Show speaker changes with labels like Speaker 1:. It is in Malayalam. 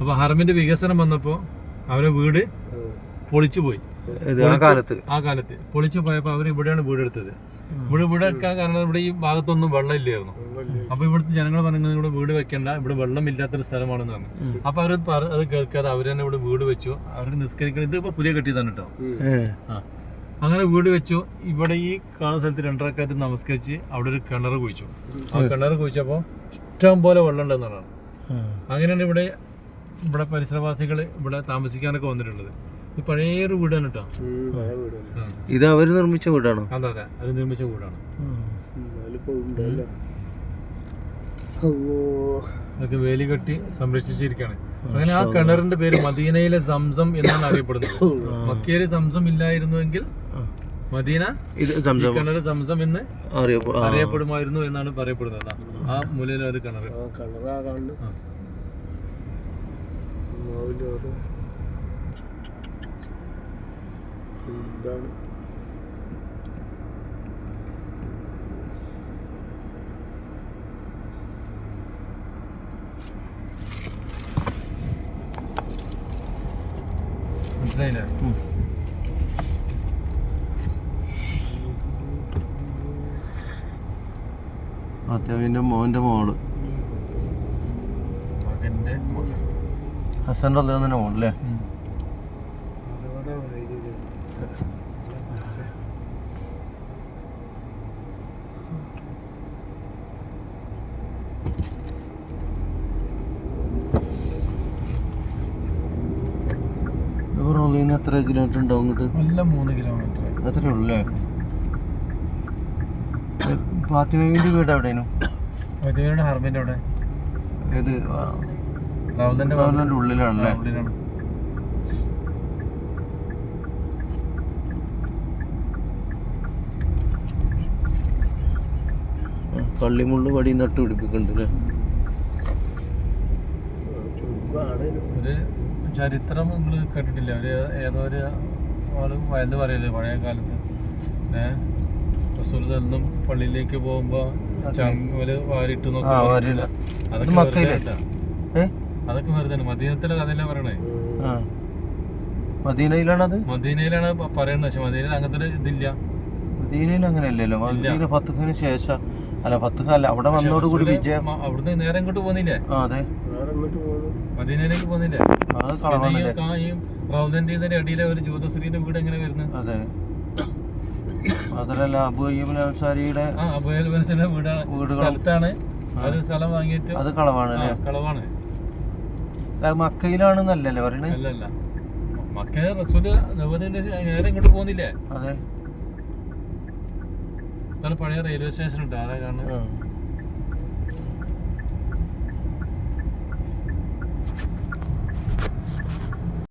Speaker 1: അപ്പൊ ഹറമിന്റെ വികസനം വന്നപ്പോ അവരെ വീട് പൊളിച്ചു പോയി
Speaker 2: ആ കാലത്ത്.
Speaker 1: ആ കാലത്ത്. പൊളിച്ചു പോയപ്പോ അവർ ഇവിടെയാണ് വീടെടുത്തത്. ഇവിടെ വീട് വെക്കാൻ കാരണം ഇവിടെ ഈ ഭാഗത്തൊന്നും വെള്ളം ഇല്ലായിരുന്നു അപ്പൊ ഇവിടുത്തെ ജനങ്ങൾ പറയുന്നത് ഇവിടെ വീട് വെക്കണ്ട ഇവിടെ വെള്ളം ഇല്ലാത്തൊരു സ്ഥലമാണെന്ന് പറഞ്ഞു. അപ്പൊ അവർ അത് കേൾക്കാതെ അവർ തന്നെ ഇവിടെ വീട് വെച്ചു. അവർ നിസ്കരിക്കണം ഇത് ഇപ്പൊ പുതിയ കെട്ടിയതാണ് കേട്ടോ അങ്ങനെ വീട് വെച്ചു. ഇവിടെ ഈ കാണുന്ന സ്ഥലത്ത് രണ്ടരക്കാറ്റ് നമസ്കരിച്ച് അവിടെ ഒരു കിണർ കുഴിച്ചു. ആ കിണർ കുഴിച്ചപ്പോ ഇഷ്ടം പോലെ വെള്ളം ഉണ്ടെന്നാണ്. അങ്ങനെയാണ് ഇവിടെ ഇവിടെ പരിസരവാസികൾ ഇവിടെ താമസിക്കാനൊക്കെ വന്നിട്ടുള്ളത്. ഇത് പഴയൊരു വീടാണ് കേട്ടോ.
Speaker 2: ഇത് അവർ നിർമ്മിച്ച വീടാണോ?
Speaker 1: അതെ അതെ. അവർ നിർമ്മിച്ച വീടാണ്. അതൊക്കെ വേലി കെട്ടി സംരക്ഷിച്ചിരിക്കുകയാണ് അങ്ങനെ ആ കിണറിന്റെ പേര് മദീനയിലെ സംസം എന്നാണ് അറിയപ്പെടുന്നത്. മക്കയിലെ സംസം ഇല്ലായിരുന്നുവെങ്കിൽ മദീന
Speaker 2: ഇത് സംസം
Speaker 1: കിണർ സംസം എന്ന് അറിയപ്പെടുമായിരുന്നു എന്നാണ് പറയപ്പെടുന്നത്. ആ മൂലയിലെ ഒരു കിണർ മനസ്സിലായില്ലേ?
Speaker 2: അത്യാവിന്റെ മോന്റെ
Speaker 1: മോൾ.
Speaker 2: ഹസന്റെ അദ്ദേഹത്തിന്റെ മോളല്ലേ റോളിന് എത്ര കിലോമീറ്റർ ഉണ്ടാവും അങ്ങോട്ട്
Speaker 1: എല്ലാം മൂന്ന് കിലോമീറ്റർ.
Speaker 2: അത്രേ ഉള്ളൂ ഫാത്തിമയുടെ വീട് എവിടെയാണ്
Speaker 1: മദീനയുടെ ഹർമിന്റെ അവിടെ.
Speaker 2: ഏത്?
Speaker 1: റൗദന്റെ
Speaker 2: റൗലന്റെ ഉള്ളിലാണല്ലേ?
Speaker 1: ഉള്ളിലാണ്
Speaker 2: കള്ളിമുള്ള് വടി നട്ട് പിടിപ്പിക്കുന്നുണ്ട് അല്ലേ
Speaker 1: ഒരു ചരിത്രം നമ്മൾ കേട്ടിട്ടില്ല? ഒരു ഏതോ ഒരു ആൾ പറയല്ലേ പഴയ കാലത്ത് ഏഹ് റസൂൽ എന്നും പള്ളിയിലേക്ക് പോകുമ്പോ ചങ്ങൽ വാരിട്ട് അതൊക്കെ? വെറുതെ മദീനത്തിലെ കഥയല്ലേ പറയണേ?
Speaker 2: മദീനയിലാണ് മദീനയിലാണത്?
Speaker 1: മദീനയിലാണ് പറയുന്നത് പക്ഷെ മദീനയിൽ അങ്ങനത്തെ ഇതില്ല.
Speaker 2: മദീനയിൽ അങ്ങനെയല്ലല്ലോ. മദീന പത്തുക്കിന് ശേഷം അല്ല ഫത്തുഖ അല്ല. അവിടെ വന്നോടുകൂടി
Speaker 1: റസൂൽ
Speaker 2: വിജയം
Speaker 1: അവിടുന്ന് നേരെ ഇങ്ങോട്ട് പോന്നില്ലേ?
Speaker 2: അതെ.
Speaker 1: മദീനയിലേക്ക് പോന്നില്ലേ? ഈ റൗദന്റെ ഇതിന്റെ അടിയിലെ ഒരു ജ്യോതിശ്രീന്റെ വീട് എങ്ങനെ വരുന്നത്
Speaker 2: അതെ. അതല്ല അബു അയ്യൂബ് അൻസാരിയുടെ
Speaker 1: വീടാണ്.
Speaker 2: വീടുകൾ
Speaker 1: അത് സ്ഥലം വാങ്ങിയിട്ട്
Speaker 2: അത് കളവാണ് അല്ലേ?
Speaker 1: കളവാണ്.
Speaker 2: മക്കയിലാണെന്നല്ലല്ലേ പറയണേ?
Speaker 1: അല്ലല്ല അല്ല. മക്ക റസൂൽ നവതിന്റെ നേരെ ഇങ്ങോട്ട് പോകുന്നില്ലേ?
Speaker 2: അതെ.
Speaker 1: പഴയ റെയിൽവേ സ്റ്റേഷൻ ഉണ്ട് അതാ കാണുന്നത്.